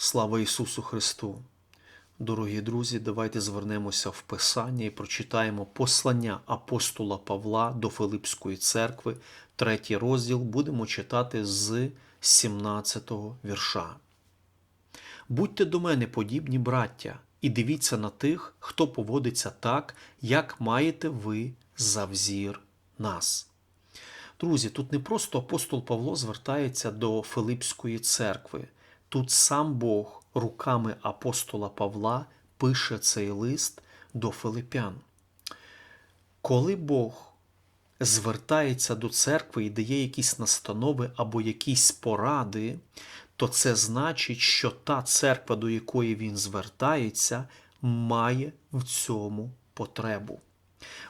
Слава Ісусу Христу! Дорогі друзі, давайте звернемося в Писання і прочитаємо послання апостола Павла до Филипської церкви, третій розділ, будемо читати з 17 вірша. Будьте до мене подібні, браття, і дивіться на тих, хто поводиться так, як маєте ви за взір нас. Друзі, тут не просто апостол Павло звертається до Филипської церкви. Тут сам Бог руками апостола Павла пише цей лист до Филипян. Коли Бог звертається до церкви і дає якісь настанови або якісь поради, то це значить, що та церква, до якої він звертається, має в цьому потребу.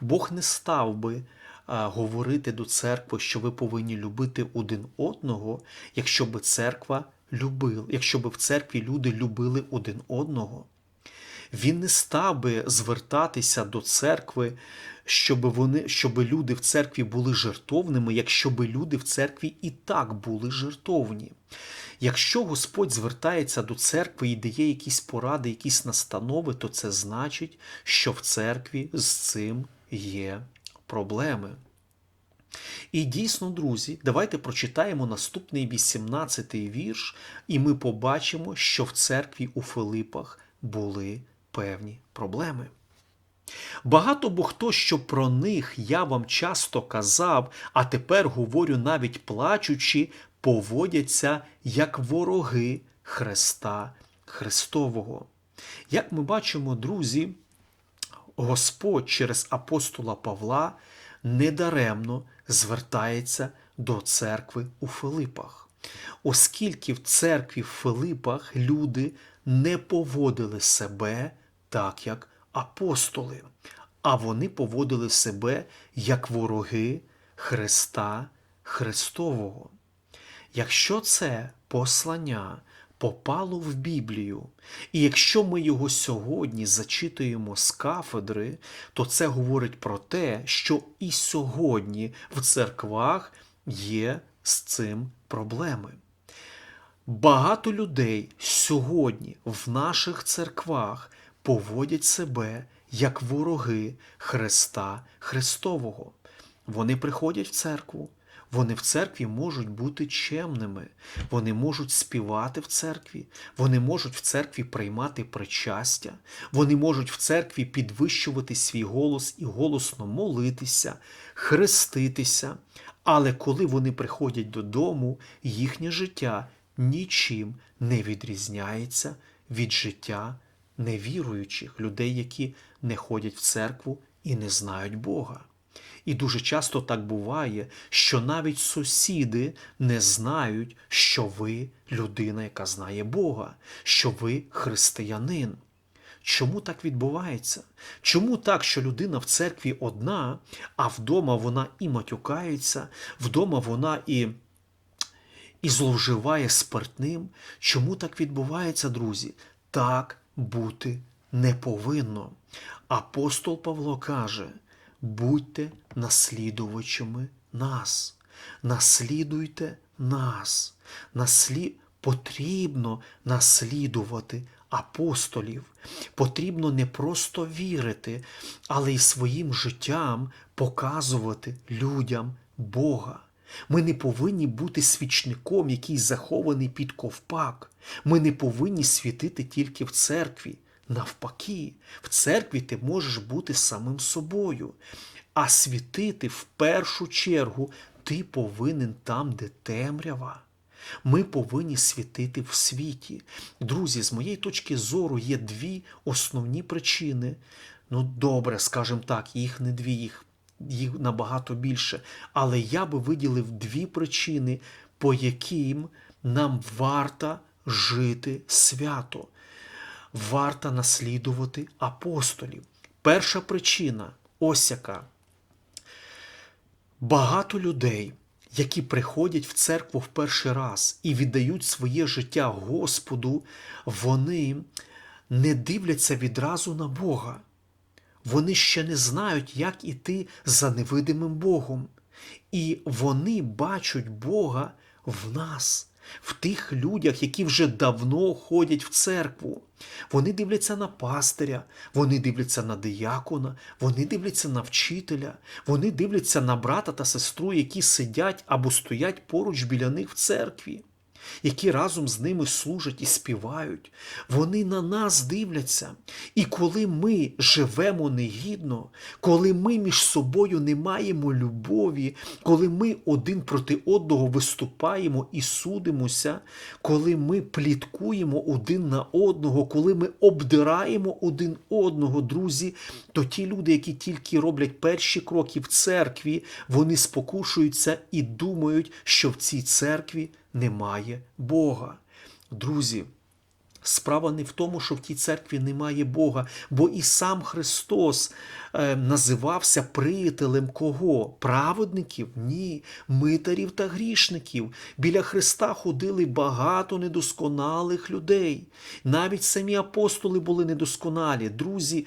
Бог не став би говорити до церкви, що ви повинні любити один одного, якщо би церква любила, якщо би в церкві люди любили один одного. Він не став би звертатися до церкви, щоб вони, щоб люди в церкві були жертовними, якщо би люди в церкві і так були жертовні. Якщо Господь звертається до церкви і дає якісь поради, якісь настанови, то це значить, що в церкві з цим є проблеми. І дійсно, друзі, давайте прочитаємо наступний 18-й вірш, і ми побачимо, що в церкві у Филипах були певні проблеми. Багато бо хто, що про них я вам часто казав, а тепер говорю навіть плачучи, поводяться як вороги Христа Христового. Як ми бачимо, друзі, Господь через апостола Павла недаремно звертається до церкви у Филипах, оскільки в церкві в Филипах люди не поводили себе так, як апостоли, а вони поводили себе як вороги Христа Христового. Якщо це послання попало в Біблію, і якщо ми його сьогодні зачитуємо з кафедри, то це говорить про те, що і сьогодні в церквах є з цим проблеми. Багато людей сьогодні в наших церквах поводять себе як вороги Христа Христового. Вони приходять в церкву, вони в церкві можуть бути чемними, вони можуть співати в церкві, вони можуть в церкві приймати причастя, вони можуть в церкві підвищувати свій голос і голосно молитися, хреститися. Але коли вони приходять додому, їхнє життя нічим не відрізняється від життя невіруючих людей, які не ходять в церкву і не знають Бога. І дуже часто так буває, що навіть сусіди не знають, що ви людина, яка знає Бога, що ви християнин. Чому так відбувається? Чому так, що людина в церкві одна, а вдома вона і матюкається, вдома вона і і зловживає спиртним? Чому так відбувається, друзі? Так бути не повинно. Апостол Павло каже: будьте наслідувачами нас, наслідуйте нас, Наслід... потрібно наслідувати апостолів. Потрібно не просто вірити, але й своїм життям показувати людям Бога. Ми не повинні бути свічником, який захований під ковпак. Ми не повинні світити тільки в церкві. Навпаки, в церкві ти можеш бути самим собою, а світити в першу чергу ти повинен там, де темрява. Ми повинні світити в світі. Друзі, з моєї точки зору є дві основні причини. Ну, добре, скажімо так, їх не дві, їх, їх набагато більше. Але я би виділив дві причини, по яким нам варто жити свято варто наслідувати апостолів. Перша причина ось яка. Багато людей, які приходять в церкву в перший раз і віддають своє життя Господу, вони не дивляться відразу на Бога. Вони ще не знають, як іти за невидимим Богом. І вони бачать Бога в нас. В тих людях, які вже давно ходять в церкву. Вони дивляться на пастиря, вони дивляться на диякона, вони дивляться на вчителя, вони дивляться на брата та сестру, які сидять або стоять поруч біля них в церкві, які разом з ними служать і співають. Вони на нас дивляться. І коли ми живемо негідно, коли ми між собою не маємо любові, коли ми один проти одного виступаємо і судимося, коли ми пліткуємо один на одного, коли ми обдираємо один одного, друзі, то ті люди, які тільки роблять перші кроки в церкві, вони спокушуються і думають, що в цій церкві немає Бога. Друзі, Справа не в тому, що в тій церкві немає Бога, бо і сам Христос е, називався приятелем кого? Праведників? Ні, митарів та грішників. Біля Христа ходили багато недосконалих людей. Навіть самі апостоли були недосконалі. Друзі,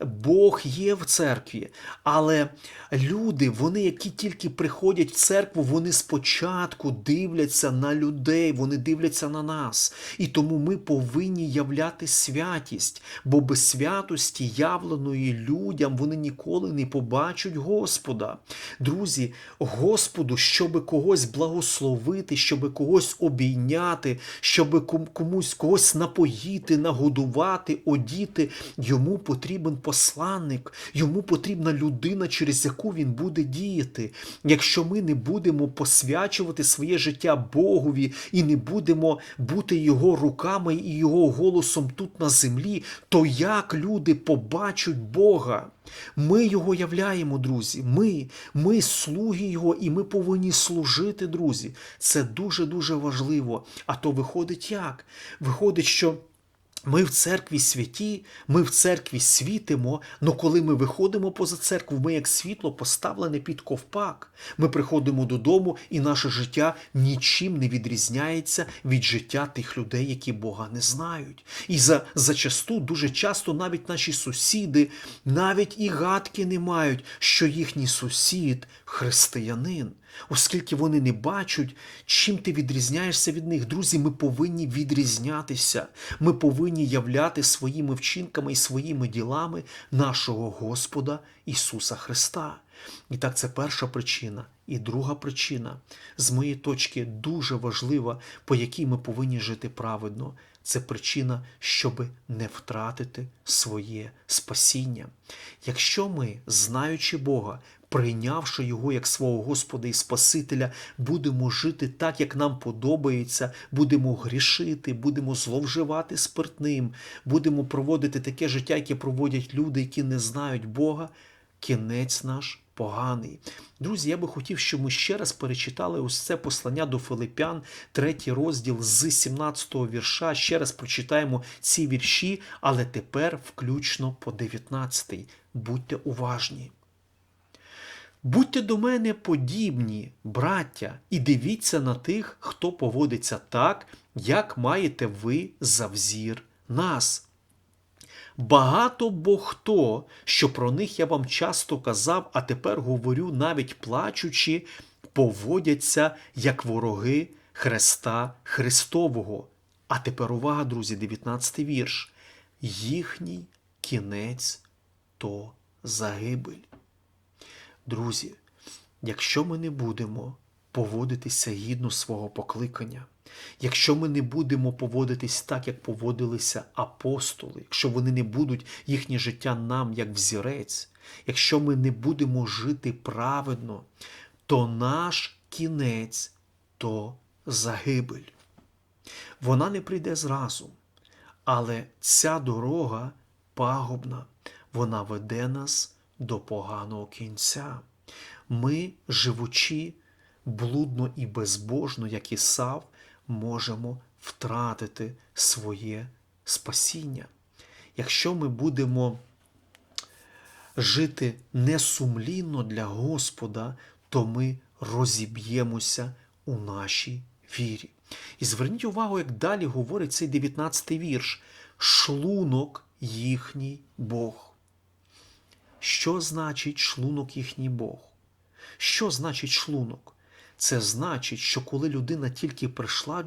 Бог є в церкві, але люди, вони, які тільки приходять в церкву, вони спочатку дивляться на людей, вони дивляться на нас. І тому ми повинні являти святість, бо без святості, явленої людям, вони ніколи не побачать Господа. Друзі, Господу, щоб когось благословити, щоб когось обійняти, щоб комусь когось напоїти, нагодувати, одіти, йому потрібен посланник, йому потрібна людина, через яку він буде діяти. Якщо ми не будемо посвячувати своє життя Богові і не будемо бути його руками і його голосом тут на землі, то як люди побачать Бога? Ми його являємо, друзі. Ми, ми слуги Його, і ми повинні служити, друзі. Це дуже-дуже важливо. А то виходить як? Виходить, що. Ми в церкві святі, ми в церкві світимо, але коли ми виходимо поза церкву, ми як світло поставлене під ковпак. Ми приходимо додому, і наше життя нічим не відрізняється від життя тих людей, які Бога не знають. І за, зачасту, дуже часто навіть наші сусіди навіть і гадки не мають, що їхній сусід християнин. Оскільки вони не бачать, чим ти відрізняєшся від них. Друзі, ми повинні відрізнятися. Ми повинні являти своїми вчинками і своїми ділами нашого Господа Ісуса Христа. І так, це перша причина. І друга причина, з моєї точки, дуже важлива, по якій ми повинні жити праведно. Це причина, щоб не втратити своє спасіння. Якщо ми, знаючи Бога, прийнявши Його як свого Господа і Спасителя, будемо жити так, як нам подобається, будемо грішити, будемо зловживати спиртним, будемо проводити таке життя, яке проводять люди, які не знають Бога, кінець наш поганий. Друзі, я би хотів, щоб ми ще раз перечитали ось це послання до Филипян, третій розділ з 17 го вірша. Ще раз прочитаємо ці вірші, але тепер включно по 19-й. Будьте уважні. Будьте до мене подібні, браття, і дивіться на тих, хто поводиться так, як маєте ви за взір нас. Багато бо хто, що про них я вам часто казав, а тепер говорю, навіть плачучи, поводяться як вороги Христа Христового. А тепер увага, друзі, 19 вірш. Їхній кінець то загибель. Друзі, якщо ми не будемо поводитися гідно свого покликання, якщо ми не будемо поводитись так, як поводилися апостоли, якщо вони не будуть їхнє життя нам як взірець, якщо ми не будемо жити праведно, то наш кінець то загибель. Вона не прийде зразу, але ця дорога пагубна, вона веде нас до поганого кінця. Ми, живучи блудно і безбожно, як Ісав, можемо втратити своє спасіння. Якщо ми будемо жити несумлінно для Господа, то ми розіб'ємося у нашій вірі. І зверніть увагу, як далі говорить цей 19 й вірш: шлунок їхній Бог. Що значить шлунок їхній Бог? Що значить шлунок? Це значить, що коли людина тільки прийшла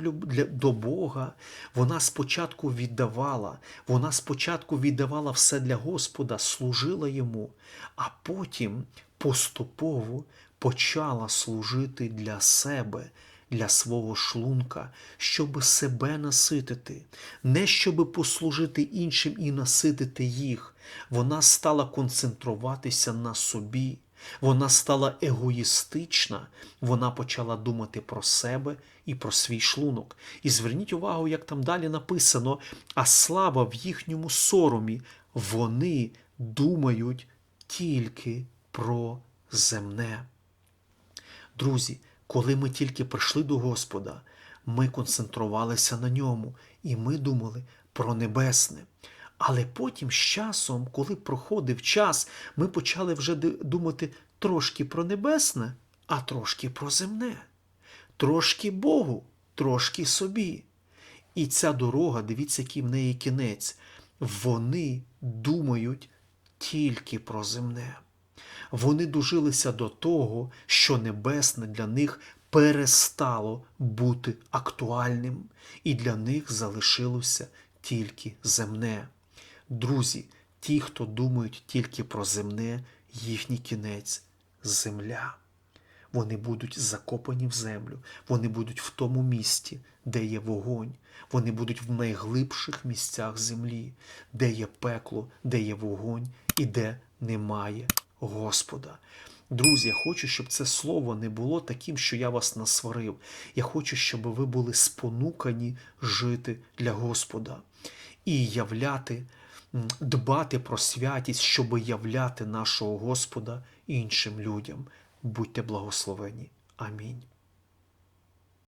до Бога, вона спочатку віддавала, вона спочатку віддавала все для Господа, служила йому, а потім поступово почала служити для себе, для свого шлунка, щоб себе наситити, не щоб послужити іншим і наситити їх. Вона стала концентруватися на собі. Вона стала егоїстична, вона почала думати про себе і про свій шлунок. І зверніть увагу, як там далі написано: а слава в їхньому соромі, вони думають тільки про земне. Друзі, коли ми тільки прийшли до Господа, ми концентрувалися на ньому, і ми думали про небесне. Але потім з часом, коли проходив час, ми почали вже думати трошки про небесне, а трошки про земне, трошки Богу, трошки собі. І ця дорога, дивіться, який в неї кінець. Вони думають тільки про земне. Вони дожилися до того, що небесне для них перестало бути актуальним, і для них залишилося тільки земне. Друзі, ті, хто думають тільки про земне, їхній кінець земля. Вони будуть закопані в землю, вони будуть в тому місті, де є вогонь, вони будуть в найглибших місцях землі, де є пекло, де є вогонь і де немає Господа. Друзі, я хочу, щоб це слово не було таким, що я вас насварив. Я хочу, щоб ви були спонукані жити для Господа і являти, дбати про святість, щоб являти нашого Господа іншим людям. Будьте благословені. Амінь.